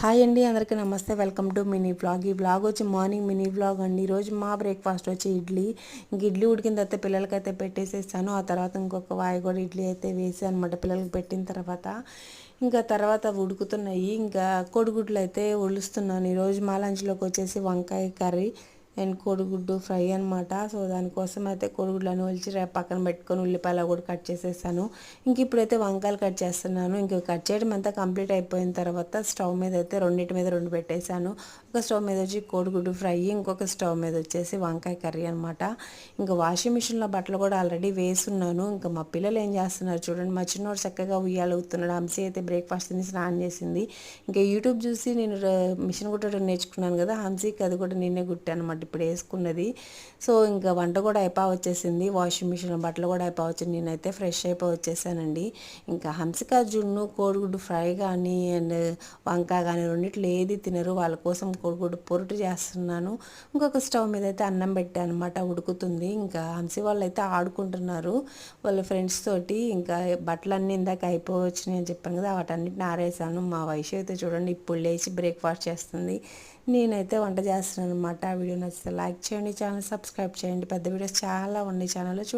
Hi అండి అందరికీ నమస్తే. వెల్కమ్ టు మినీ బ్లాగ్ ఈ బ్లాగ్ వచ్చి మార్నింగ్ మినీ బ్లాగ్ అండి. ఈరోజు మా బ్రేక్ఫాస్ట్ వచ్చి ఇడ్లీ. ఇంక ఇడ్లీ ఉడికిన తర్వాత పిల్లలకైతే పెట్టేసేస్తాను. ఆ తర్వాత ఇంకొక వాయి కూడా ఇడ్లీ అయితే వేసి అనమాట పిల్లలకి పెట్టిన తర్వాత. ఇంకా తర్వాత ఉడుకుతున్నాయి. ఇంకా కోడిగుడ్లు అయితే ఒలుస్తున్నాను. ఈరోజు మా లంచ్లోకి వచ్చేసి వంకాయ కర్రీ. అండ్ కోడిగుడ్డు ఫ్రై అనమాట సో దానికోసం అయితే కోడిగుడ్లను ఒలిచి రేపు పక్కన పెట్టుకొని ఉల్లిపాయలు కూడా కట్ చేసేసాను. ఇంక ఇప్పుడైతే వంకాయలు కట్ చేస్తున్నాను. ఇంక కట్ చేయడం అంతా కంప్లీట్ అయిపోయిన తర్వాత స్టవ్ మీద అయితే రెండింటి మీద రెండు పెట్టేశాను. ఒక స్టవ్ మీద వచ్చి కోడిగుడ్డు ఫ్రై ఇంకొక స్టవ్ మీద వచ్చేసి వంకాయ కర్రీ అనమాట ఇంకా వాషింగ్ మిషన్లో బట్టలు కూడా ఆల్రెడీ వేసున్నాను. ఇంకా మా పిల్లలు ఏం చేస్తున్నారు చూడండి. మా చిన్నోడు చక్కగా ఉయ్యాలవుతున్నాడు హంసీ అయితే బ్రేక్ఫాస్ట్ తిని స్నానం చేసింది. ఇంకా యూట్యూబ్ చూసి నేను మిషన్ కుట్టడం నేర్చుకున్నాను కదా. హంసీకి అది కూడా నేనే కుట్టాను అనమాట ఇప్పుడు వేసుకున్నది సో ఇంకా వంట కూడా అయిపో వచ్చేసింది వాషింగ్ మిషన్ బట్టలు కూడా అయిపో వచ్చింది నేనైతే ఫ్రెష్ అయిపో వచ్చేసానండి ఇంకా హంసిక జున్ను కోడిగుడ్డు ఫ్రై కానీ అండ్ వంకాయ కానీ రెండిట్లు ఏది తినరు. వాళ్ళ కోసం కోడిగుడ్డు పొరుటు చేస్తున్నాను. ఇంకొక స్టవ్ మీద అయితే అన్నం పెట్టాను అనమాట ఉడుకుతుంది. ఇంకా హంసి వాళ్ళు అయితే ఆడుకుంటున్నారు. వాళ్ళ ఫ్రెండ్స్ తోటి ఇంకా బట్టలన్నీ ఇందాక అయిపోవచ్చినాయి అని చెప్పాను కదా వాటన్నిటిని ఆరేసాను. మా వయసు అయితే చూడండి ఇప్పుడు లేచి బ్రేక్ఫాస్ట్ చేస్తుంది. నేనైతే వంట చేస్తున్నాను అనమాట ఆ వీడియో నచ్చితే లైక్ చేయండి ఛానల్ సబ్స్క్రైబ్ చేయండి. పెద్ద వీడియోస్ చాలా ఉన్నాయి. ఛానల్లో చూ